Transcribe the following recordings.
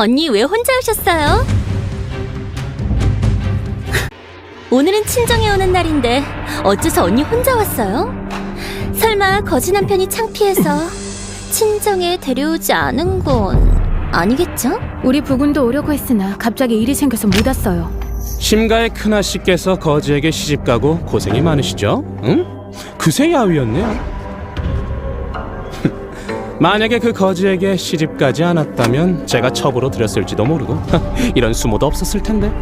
언니 왜 혼자 오셨어요? 오늘은 친정에 오는 날인데 어째서 언니 혼자 왔어요? 설마 거지 남편이 창피해서 친정에 데려오지 않은 건 아니겠죠? 우리 부군도 오려고 했으나 갑자기 일이 생겨서 못 왔어요. 심가의 큰아씨께서 거지에게 시집가고 고생이 많으시죠? 응? 그새 야위였네요. 만약에 그 거지에게 시집가지 않았다면 제가 첩으로 들였을지도 모르고 이런 수모도 없었을 텐데.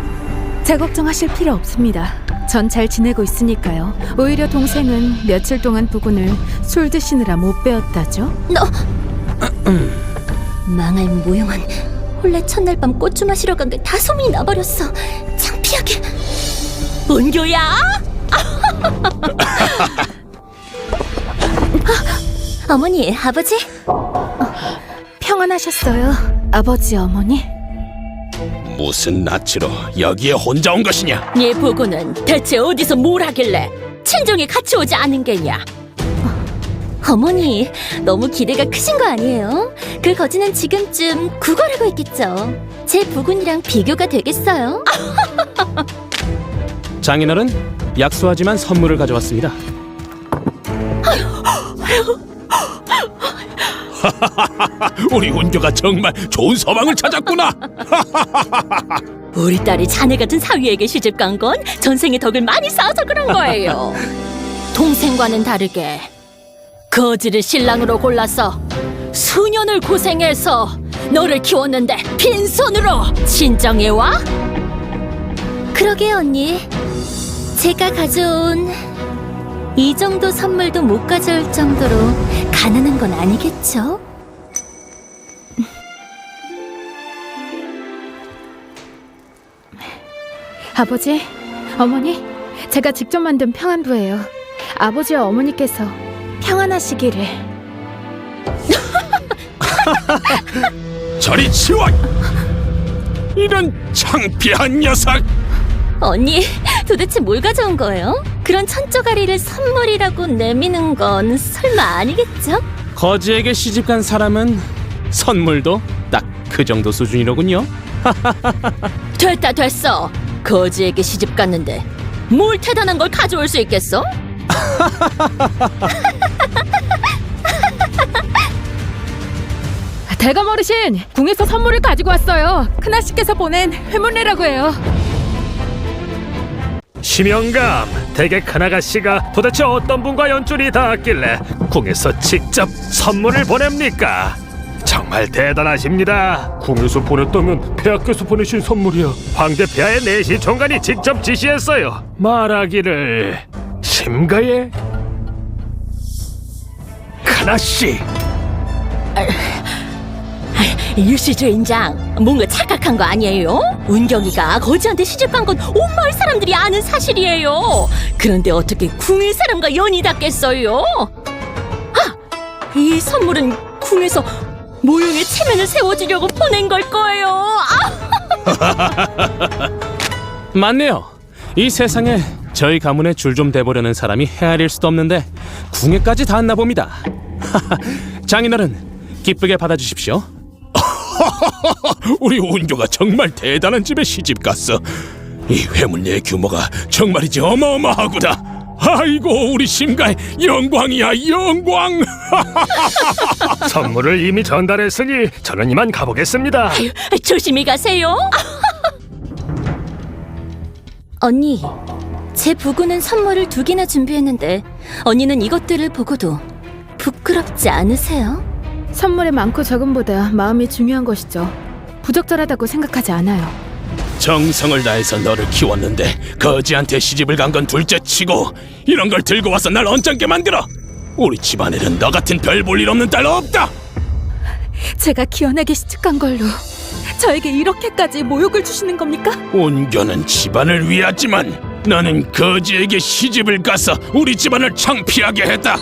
제 걱정하실 필요 없습니다. 전 잘 지내고 있으니까요. 오히려 동생은 며칠 동안 부군을 술 드시느라 못 배웠다죠. 너 망할 모형한 원래 첫날 밤 꽃주 마시러 간 게 다 소문이 나버렸어 창피하게 은교야 어머니 아버지 평안하셨어요, 아버지 어머니? 무슨 낯으로 여기에 혼자 온 것이냐? 네 보고는 대체 어디서 뭘 하길래 친정에 같이 오지 않은 게냐 어머니 너무 기대가 크신 거 아니에요? 그 거지는 지금쯤 구걸하고 있겠죠 제 부군이랑 비교가 되겠어요? 장인어른 약소하지만 선물을 가져왔습니다. 우리 운교가 정말 좋은 서방을 찾았구나. 우리 딸이 자네 같은 사위에게 시집 간 건 전생의 덕을 많이 쌓아서 그런 거예요. 동생과는 다르게 거지를 신랑으로 골라서 수년을 고생해서 너를 키웠는데 빈손으로 친정에 와? 그러게 언니. 제가 가져온 이 정도 선물도 못 가져올 정도로 가난한 건 아니겠죠? 아버지, 어머니, 제가 직접 만든 평안부예요. 아버지와 어머니께서 평안하시기를. 저리 치워! 이런 창피한 녀석! 언니, 도대체 뭘 가져온 거예요? 그런 천조가리를 선물이라고 내미는 건 설마 아니겠죠? 거지에게 시집간 사람은 선물도 딱 그 정도 수준이로군요. 됐다 됐어. 거지에게 시집 갔는데 뭘 대단한 걸 가져올 수 있겠어? 대감 어르신, 궁에서 선물을 가지고 왔어요. 큰아씨께서 보낸 회문례라고 해요. 심영감, 대개 큰아가씨가 도대체 어떤 분과 연줄이 닿았길래 궁에서 직접 선물을 보냅니까? 정말 대단하십니다. 궁에서 보냈다면 폐하께서 보내신 선물이야. 황제 폐하의 내시 총관이 직접 지시했어요. 말하기를 심가의 큰아씨. 유시 주인장, 뭔가 착각한 거 아니에요? 운경이가 거지한테 시집 간 건 온 마을 사람들이 아는 사실이에요. 그런데 어떻게 궁의 사람과 연이 닿겠어요? 아, 이 선물은 궁에서 모형의 체면을 세워주려고 보낸 걸 거예요. 아! 맞네요. 이 세상에 저희 가문에 줄좀 대보려는 사람이 헤아릴 수도 없는데 궁예까지 닿았나 봅니다. 장인어른 기쁘게 받아주십시오. 우리 운교가 정말 대단한 집에 시집 갔어. 이 회문례의 규모가 정말이지 어마어마하구나. 아이고 우리 심가의 영광이야 영광. 선물을 이미 전달했으니 저는 이만 가보겠습니다. 조심히 가세요. 언니, 제 부부는 선물을 두 개나 준비했는데 언니는 이것들을 보고도 부끄럽지 않으세요? 선물의 많고 적음보다 마음이 중요한 것이죠. 부적절하다고 생각하지 않아요. 정성을 다해서 너를 키웠는데 거지한테 시집을 간 건 둘째치고 이런 걸 들고 와서 날 언짢게 만들어. 우리 집안에는 너 같은 별 볼 일 없는 딸 없다. 제가 기원하게 시집간 걸로 저에게 이렇게까지 모욕을 주시는 겁니까? 온교는 집안을 위하지만 나는 거지에게 시집을 가서 우리 집안을 창피하게 했다.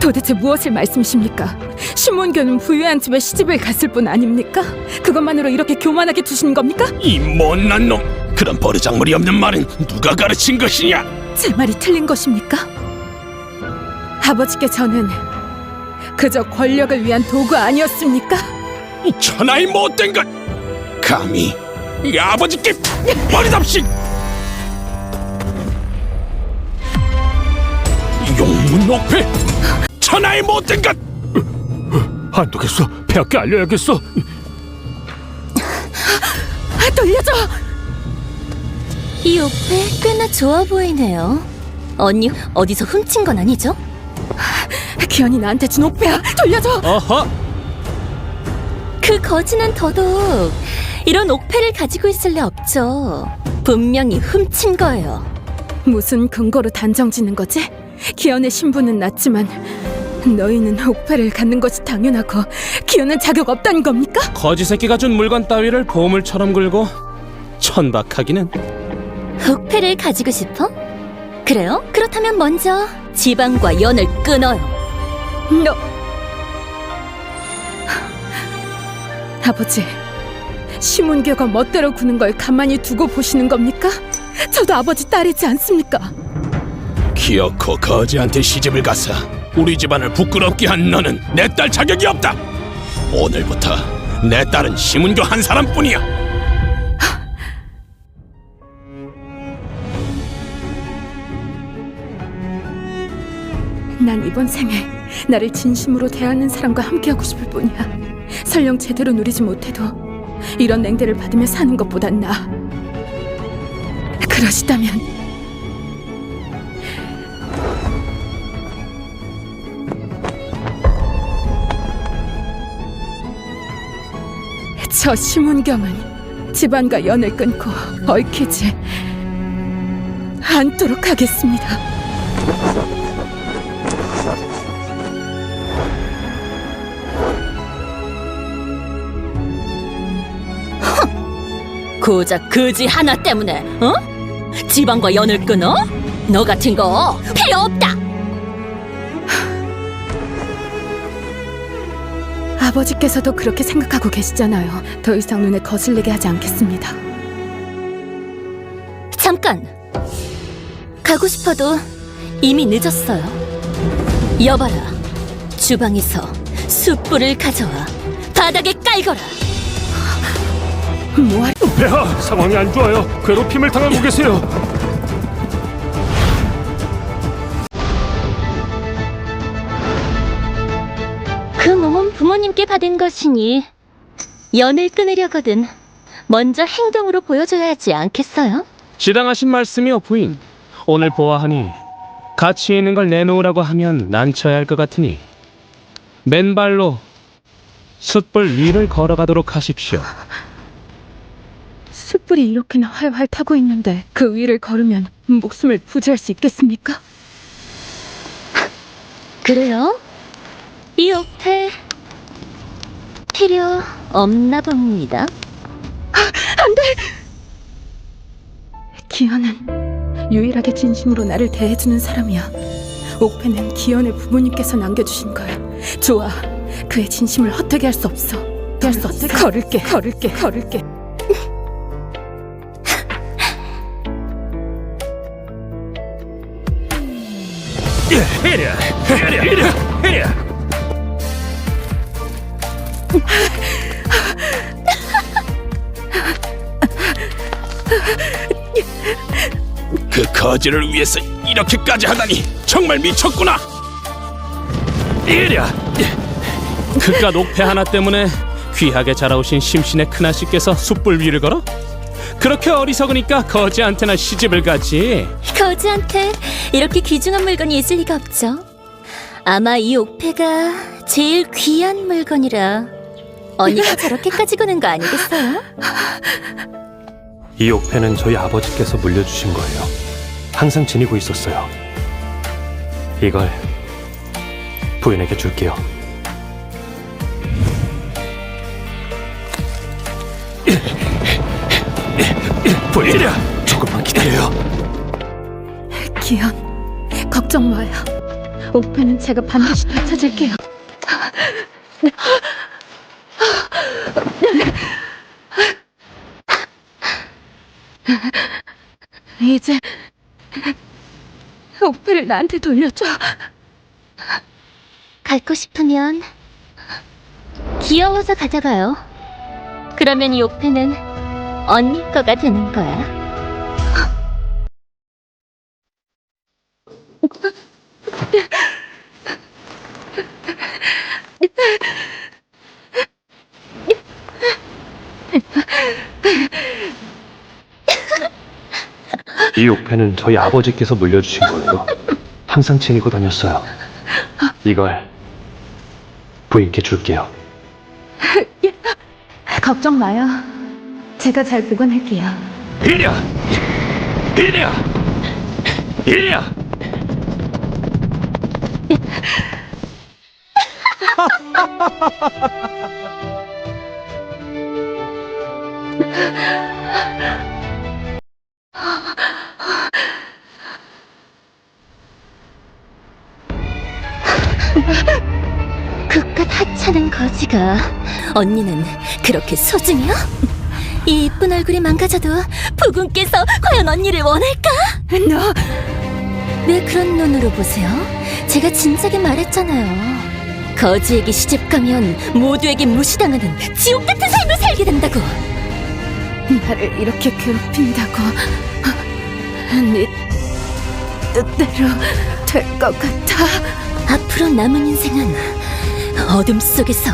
도대체 무엇을 말씀이십니까? 신문교는 부유한 집에 시집을 갔을 뿐 아닙니까? 그것만으로 이렇게 교만하게 두시는 겁니까? 이 못난 놈. 그런 버르장머리 없는 말은 누가 가르친 것이냐? 제 말이 틀린 것입니까? 아버지께 저는 그저 권력을 위한 도구 아니었습니까? 이 천하의 못된 것! 감히 이 아버지께 버리답시! 용문 옥패! 천하의 못된 것! 안 되겠어. 폐하께 알려야겠어. 아, 돌려줘! 이 옥패 꽤나 좋아 보이네요. 언니 어디서 훔친 건 아니죠? 기현이 나한테 준 옥배야! 돌려줘! 어허! 그 거지는 더더욱 이런 옥패를 가지고 있을 리 없죠. 분명히 훔친 거예요. 무슨 근거로 단정 짓는 거지? 기현의 신분은 낮지만 너희는 옥패를 갖는 것이 당연하고 기현은 자격 없다는 겁니까? 거지 새끼가 준 물건 따위를 보물처럼 굴고 천박하기는 옥패를 가지고 싶어? 그래요? 그렇다면 먼저 지방과 연을 끊어요. 너 아버지 시문교가 멋대로 구는 걸 가만히 두고 보시는 겁니까? 저도 아버지 딸이지 않습니까? 기어코 거지한테 시집을 가서 우리 집안을 부끄럽게 한 너는 내 딸 자격이 없다. 오늘부터 내 딸은 시문교 한 사람뿐이야. 난 이번 생에 나를 진심으로 대하는 사람과 함께하고 싶을 뿐이야. 설령 제대로 누리지 못해도 이런 냉대를 받으며 사는 것보단 나아. 그러시다면 저 심은경은 집안과 연을 끊고 얽히지 않도록 하겠습니다. 고작 거지 하나 때문에, 어? 지방과 연을 끊어? 너 같은 거 필요 없다. 아버지께서도 그렇게 생각하고 계시잖아요. 더 이상 눈에 거슬리게 하지 않겠습니다. 잠깐. 가고 싶어도 이미 늦었어요. 여봐라. 주방에서 숯불을 가져와 바닥에 깔거라. 뭐하 폐하, 상황이 안 좋아요. 괴롭힘을 당하고 계세요. 받은 것이니 연을 끊으려거든 먼저 행동으로 보여줘야 하지 않겠어요? 지당하신 말씀이요 부인. 오늘 보아하니 가치 있는 걸 내놓으라고 하면 난처해 할 것 같으니 맨발로 숯불 위를 걸어가도록 하십시오. 숯불이 이렇게나 활활 타고 있는데 그 위를 걸으면 목숨을 부지할 수 있겠습니까? 그래요? 이 옥패 필요 없나 봅니다. 기현은 유일하게 진심으로 나를 대해주는 사람이야. 옥패는 기현의 부모님께서 남겨주신 거야. 좋아. 그의 진심을 헛되게 할 수 없어. 할수 없어. 걸을게. 걸을게. 걸을게. 이랴, 이랴, 이랴, 이랴. 거지를 위해서 이렇게까지 하다니 정말 미쳤구나. 이랴. 그깟 옥패 하나 때문에 귀하게 자라오신 심신의 큰아씨께서 숯불 위를 걸어? 그렇게 어리석으니까 거지한테나 시집을 가지. 거지한테 이렇게 귀중한 물건이 있을 리가 없죠. 아마 이 옥패가 제일 귀한 물건이라 언니가 저렇게까지 구는 거 아니겠어요? 이 옥패는 저희 아버지께서 물려주신 거예요. 항상 지니고 있었어요. 이걸 부인에게 줄게요. 부인이랴, 조금만 기다려요. 기현, 걱정 마요. 옥패는 제가 반드시 되찾을게요. 이제 옥패를 나한테 돌려줘. 갖고 싶으면 귀여워서 가져가요. 그러면 이 옥패는 언니 거가 되는 거야. 이 옥패는 저희 아버지께서 물려주신 거예요. 항상 지니고 다녔어요. 이걸 부인께 줄게요. 걱정 마요. 제가 잘 보관할게요. 이리야! 이리야! 이리야! 그깟 하찮은 거지가 언니는 그렇게 소중해요? 이 이쁜 얼굴이 망가져도 부군께서 과연 언니를 원할까? 너 왜 그런 눈으로 보세요? 제가 진작에 말했잖아요. 거지에게 시집 가면 모두에게 무시당하는 지옥 같은 삶을 살게 된다고. 나를 이렇게 괴롭힌다고 네 뜻대로 될 것 같아. 앞으로 남은 인생은 어둠 속에서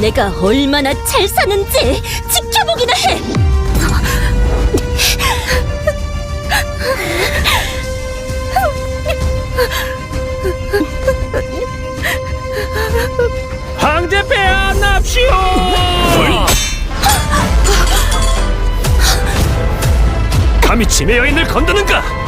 내가 얼마나 잘 사는지 지켜보기나 해. 황제 빼앗납시오! 감히 짐의 여인을 건드는가?